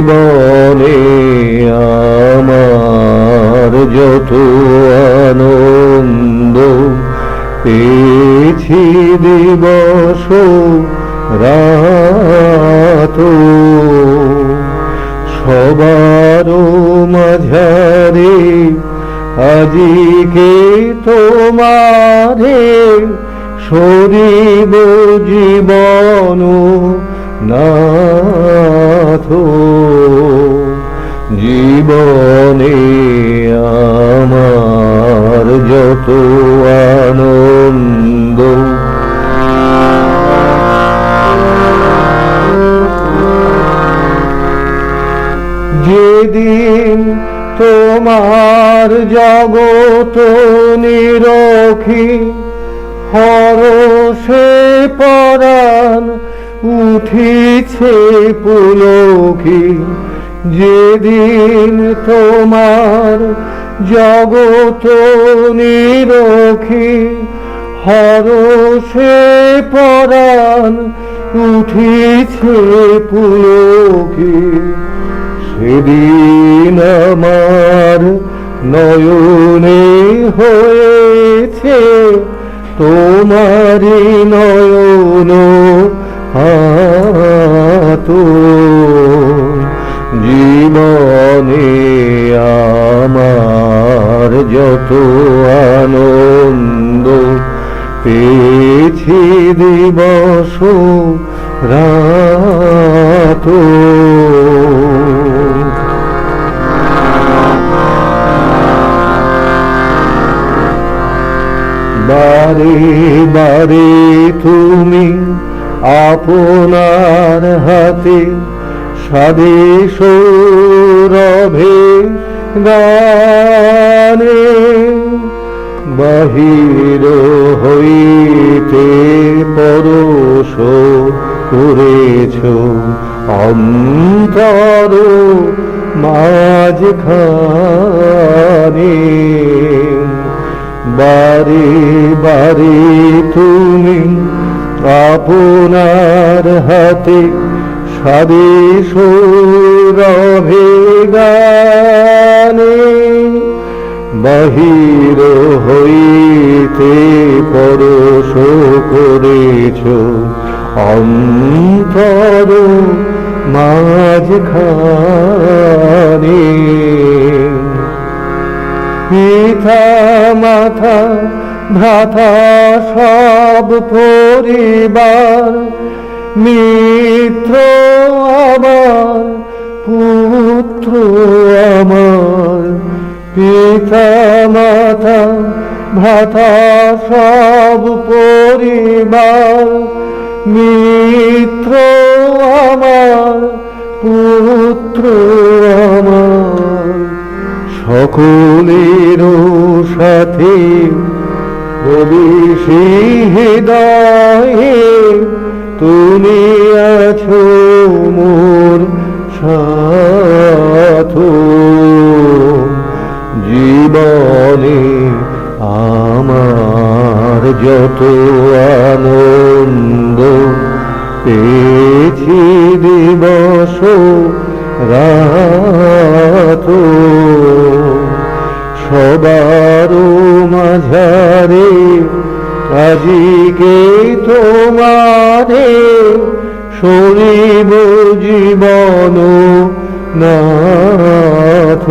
জীবনে আমার যত আনন্দ পেয়েছি দিবস রাত। সবার মাঝারে আজিকে তোমারে শরীর জীবন নাথ জীবনে আমার যত আনন্দ। যেদিন তোমার জগত নিরখি হরসে পরাণ উঠিছে পুলকি, যেদিন তোমার জগত নিরখি হরসে পরাণ উঠিছে পুলকি। সেদিন আমার নয়নে হয়েছে তোমারি নয়ন জীবনে আমার যত আনন্দ পেয়েছি দিবস রাত। বারে বারে তুমি আপনার হাতে রভে গানে বাহির হইতে পরশ করেছ অন্তর মাঝখানে। বারে বারে তুমি আপনার হাতে স্বাদেশ রভে গানে বাহির হইতে পরশ করেছ অন্তর মাঝখানে পিতা মাথা ভ্রাতা সব পরিবার মিত্র আমার, পুত্র আমার, পিতা, মাতা ভ্রাতা সব পরিবার। মিত্র আমার, পুত্র আমার, সকলের সাথে বলিসি হৃদয়ে তুমি আছো মোর সাথ। জীবনে আমার যত আনন্দ পেয়েছি দিবস রাত। সবার মাঝারে আজিকে তোমারে শরীব জীবন নাথ।